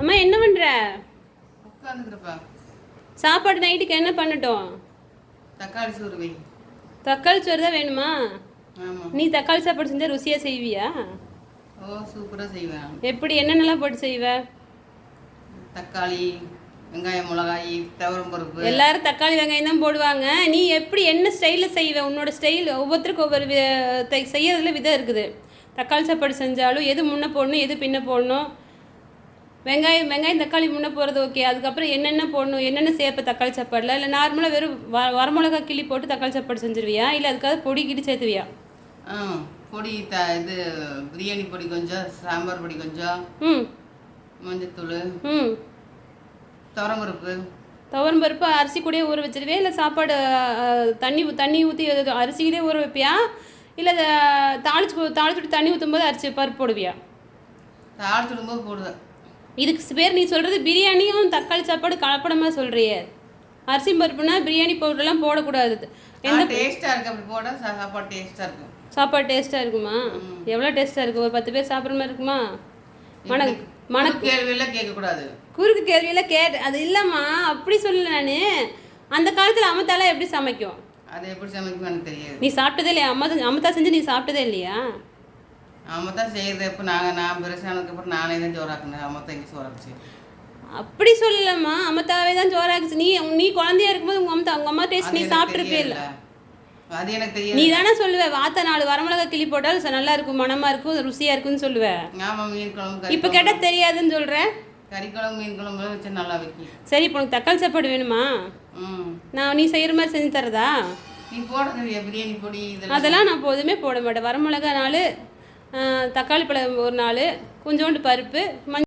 அம்மா என்ன உட்காந்துக்கிறப்பா சாப்பாடு நைட்டுக்கு என்ன பண்ணட்டும்? தக்காளி சோறு வை. தக்காளி சோறு தான் வேணுமா? நீ தக்காளி சாப்பாடு செஞ்சால் ருசியாக செய்வியா? ஓ சூப்பராக செய்வேன் எப்படி என்னென்னலாம் போட்டு செய்வ? தக்காளி வெங்காயம் மிளகாய் துவரம் பருப்பு. எல்லாரும் தக்காளி வெங்காயம் தான் போடுவாங்க. நீ எப்படி என்ன ஸ்டைலில் செய்வ? உன்னோட ஸ்டைல் ஒவ்வொருத்தருக்கும் ஒவ்வொரு செய்யறதுல விதம் இருக்குது. தக்காளி சாப்பாடு செஞ்சாலும் எது முன்ன போடணும் எது பின்ன போடணும்? வெங்காயம் வெங்காயம் தக்காளி முன்ன போகிறது ஓகே அதுக்கப்புறம் என்னென்ன போடணும்? என்னென்ன சேர்ப்ப? தக்காளி சாப்பாடில்? இல்லை நார்மலாக வெறும் வ வரமிளகா கிள்ளி போட்டு தக்காளி சாப்பாடு செஞ்சுருவியா? இல்லை அதுக்காக பொடி கிடி சேர்த்துவியா? ஆ பொடி த இது பிரியாணி பொடி கொஞ்சம் சாம்பார் பொடி கொஞ்சம் ம். மஞ்சத்தூள் ம். துவரம் பருப்பு துவரம் பருப்பு அரிசி கூடயே ஊற வச்சிருவியா? இல்லை சாப்பாடு தண்ணி தண்ணி ஊற்றி அரிசிக்கிட்டே ஊற வைப்பியா? இல்லை தாளிச்சு தாளிச்சுட்டு தண்ணி ஊற்றும் போது அரிசி பருப்பு போடுவியா? தாளிச்சுடும்போது போடுவேன். இதுக்கு பேர் நீ சொல்கிறது பிரியாணியும் தக்காளி சாப்பாடு கலப்படமாக சொல்கிறியே அரிசி பருப்புனா பிரியாணி பவுடர்லாம் போடக்கூடாது. எந்த டேஸ்ட்டாக இருக்கு. அப்படி போட சா- சாப்பாடு டேஸ்ட்டாக இருக்கும். சாப்பாடு டேஸ்ட்டாக இருக்குமா? எவ்வளோ டேஸ்ட்டாக இருக்கும் ஒரு பத்து பேர் சாப்பிட்ற மாதிரி இருக்குமா? மன மன கேள்வியெல்லாம் கேட்கக்கூடாது. குறுக்கு கேள்வியெல்லாம் கேட் அது இல்லைம்மா அப்படி சொல்லல நான். அந்த காலத்தில் அமத்தாலாம் எப்படி சமைக்கும்? அது எப்படி சமைக்கும் தெரியாது. நீ சாப்பிட்டதே இல்லையா? அம்மா அம்மத்தா செஞ்சு நீ சாப்பிட்டதே இல்லையா? அம்மா தான் செய்கிறது எப்போ நாங்கள் நான் பெருசானதுக்கப்புறம் நானே தான் சோறாக்குனேன் அம்மா தான் இங்கே சோறாக்குச்சு. அப்படி சொல்லலம்மா. அம்மத்தாவே தான் ஜோராக்குச்சு. நீ நீ குழந்தையா இருக்கும்போது உங்க அம்மா உங்க அம்மா டேஸ்ட் நீ சாப்பிட்ருப்பே இல்லை. அது எனக்கு நீ தெரியாது தானே சொல்லுவ. வாத்த நாலு வரமிளகா கிளி போட்டால் நல்லா இருக்கும் மணமா இருக்கும் ருசியா இருக்கும்னு சொல்லுவ. ஆமாம் மீன் குழம்பு கறி இப்போ கேட்டால் தெரியாதுன்னு சொல்ற? கறி குழம்பு மீன் குழம்பு வச்சு நல்லா வைக்கி. சரி இப்போ உனக்கு தக்காளி சாப்பாடு வேணுமா? நான் நீ செய்யற மாதிரி செஞ்சு தரதா? நீ போடுறது பிரியாணி பொடி இதெல்லாம். அதெல்லாம் நான் எப்போதுமே போட மாட்டேன். வரமிளகா நாலு தக்காளி பழம் ஒரு நாலு கொஞ்சோண்டு பருப்பு மஞ்சள்